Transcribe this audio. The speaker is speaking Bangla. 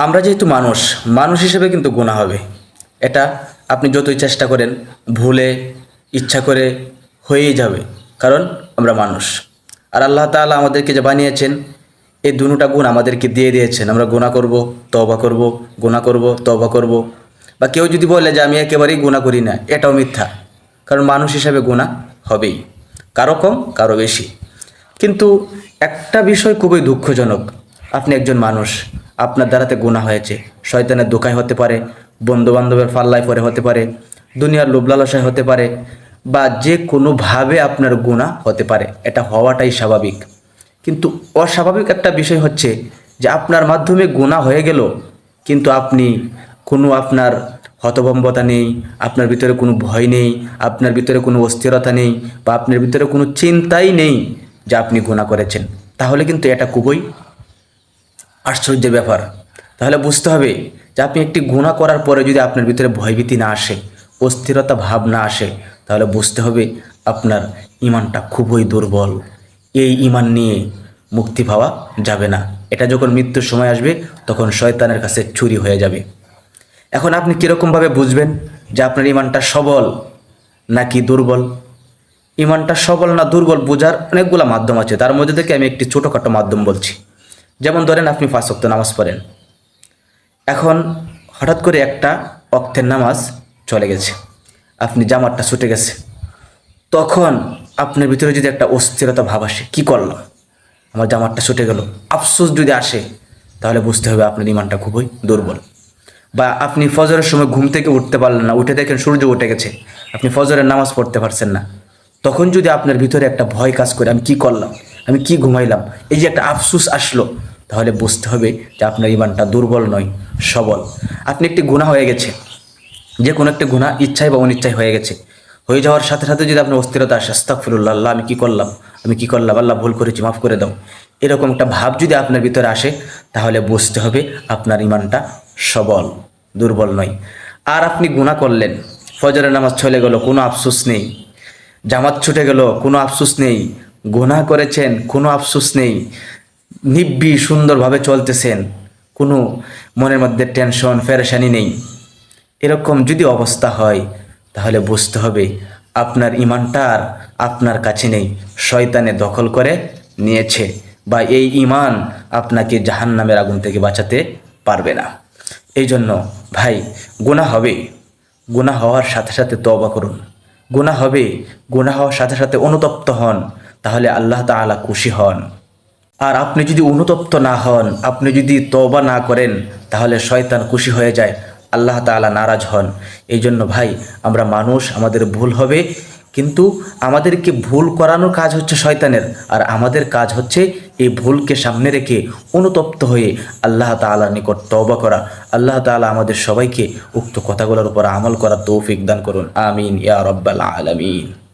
আমরা যেহেতু মানুষ মানুষ হিসেবে কিন্তু গুণা হবে। এটা আপনি যতই চেষ্টা করেন, ভুলে, ইচ্ছা করে হয়েই যাবে, কারণ আমরা মানুষ। আর আল্লাহ তাআলা আমাদেরকে যে বানিয়েছেন, এই দুটা গুণ আমাদেরকে দিয়ে দিয়েছেন। আমরা গুণা করব তবা করব গুণা করব তবা করব। বা কেউ যদি বলে যে, আমি একেবারেই গুণা করি না এটাও মিথ্যা। কারণ মানুষ হিসাবে গুণা হবেই, কারও কম, কারও বেশি। কিন্তু একটা বিষয় খুবই দুঃখজনক। আপনি একজন মানুষ আপনার দ্বারাতে গুণা হয়েছে। শয়তানের দোকায় হতে পারে বন্ধু বান্ধবের ফাল্লায় পরে হতে পারে, দুনিয়ার লোভলালসায় হতে পারে, বা যে কোনোভাবে আপনার গুণা হতে পারে। এটা হওয়াটাই স্বাভাবিক। কিন্তু অস্বাভাবিক একটা বিষয় হচ্ছে যে আপনার মাধ্যমে গুণা হয়ে গেল, কিন্তু আপনি কোনো আপনার হতভম্বতা নেই, আপনার ভিতরে কোনো ভয় নেই, আপনার ভিতরে কোনো অস্থিরতা নেই, বা আপনার ভিতরে কোনো চিন্তাই নেই যে আপনি গুণা করেছেন। তাহলে কিন্তু এটা খুবই আশ্চর্যের ব্যাপার। তাহলে বুঝতে হবে যে আপনি একটি গুণা করার পরে যদি আপনার ভিতরে ভয়ভীতি না আসে, অস্থিরতা ভাব না আসে, তাহলে বুঝতে হবে আপনার ইমানটা খুবই দুর্বল। এই ইমান নিয়ে মুক্তি পাওয়া যাবে না। এটা যখন মৃত্যুর সময় আসবে, তখন শয়তানের কাছে চুরি হয়ে যাবে। এখন আপনি কীরকমভাবে বুঝবেন যে আপনার ইমানটা সবল নাকি দুর্বল? ইমানটা সবল না দুর্বল বোঝার অনেকগুলো মাধ্যম আছে। তার মধ্যে থেকে আমি একটি ছোটোখাটো মাধ্যম বলছি। যেমন ধরেন আপনি পাঁচ ওয়াক্ত নামাজ পড়েন। এখন হঠাৎ করে একটা অক্তের নামাজ চলে গেছে। আপনি জামারটা ছুটে গেছে। তখন আপনার ভিতরে যদি একটা অস্থিরতা ভাব আসে, কি করলাম আমার জামারটা ছুটে গেল। আফসোস যদি আসে, তাহলে বুঝতে হবে আপনার ইমানটা খুবই দুর্বল। বা আপনি ফজরের সময় ঘুম থেকে উঠতে পারলেন না, উঠে দেখেন সূর্য উঠে গেছে, আপনি ফজরের নামাজ পড়তে পারছেন না। তখন যদি আপনার ভিতরে একটা ভয় কাজ করে, আমি কি করলাম? আমি কি ঘুমাইলাম? এই যে একটা আফসোস আসলো। তাহলে বুঝতে হবে যে আপনার ইমানটা দুর্বল নয়, সবল। আপনি একটি গুণা হয়ে গেছে। যে কোনো একটি গুণা ইচ্ছায় বা অনিচ্ছায় হয়ে গেছে। হয়ে যাওয়ার সাথে সাথে যদি আপনার অস্থিরতা আসে আস্তাকফিরুল্লাহ আল্লাহ, আমি কী করলাম? আমি কী করলাম? আল্লাহ ভুল করেছি, মাফ করে দাও। এরকম একটা ভাব যদি আপনার ভিতরে আসে, তাহলে বুঝতে হবে আপনার ইমানটা সবল, দুর্বল নয়। আর আপনি গুণা করলেন। ফজরের নামাজ চলে গেল, কোনো আফসোস নেই। জামাত ছুটে গেল, কোনো আফসোস নেই। গুনাহ করেছেন, কোনো আফসোস নেই। নিব্বি সুন্দরভাবে চলতেছেন। কোনো মনের মধ্যে টেনশন ফেরেশানি নেই। এরকম যদি অবস্থা হয়, তাহলে বুঝতে হবে আপনার ইমানটা আর আপনার কাছে নেই। শয়তানে দখল করে নিয়েছে বা এই ইমান আপনাকে জাহান্নামের আগুন থেকে বাঁচাতে পারবে না। এই জন্য ভাই গুণা হবে। গুণা হওয়ার সাথে সাথে তবা করুন। গুণা হবে। গুণা হওয়ার সাথে সাথে অনুতপ্ত হন। তাহলে আল্লাহ তাআলা খুশি হন। আর আপনি যদি অনুতপ্ত না হন, আপনি যদি তওবা না করেন, তাহলে শয়তান খুশি হয়ে যায়। আল্লাহ তাআলা নারাজ হন। এই জন্য ভাই, আমরা মানুষ, আমাদের ভুল হবে, কিন্তু আমাদেরকে ভুল করানোর কাজ হচ্ছে শয়তানের। আর আমাদের কাজ হচ্ছে এই ভুলকে সামনে রেখে অনুতপ্ত হয়ে আল্লাহ তাআলার নিকট তওবা করা। আল্লাহ তাআলা আমাদের সবাইকে উক্ত কথাগুলোর উপর আমল করা তৌফিক দান করুন। আমিন ইয়া রব্বাল আলামিন।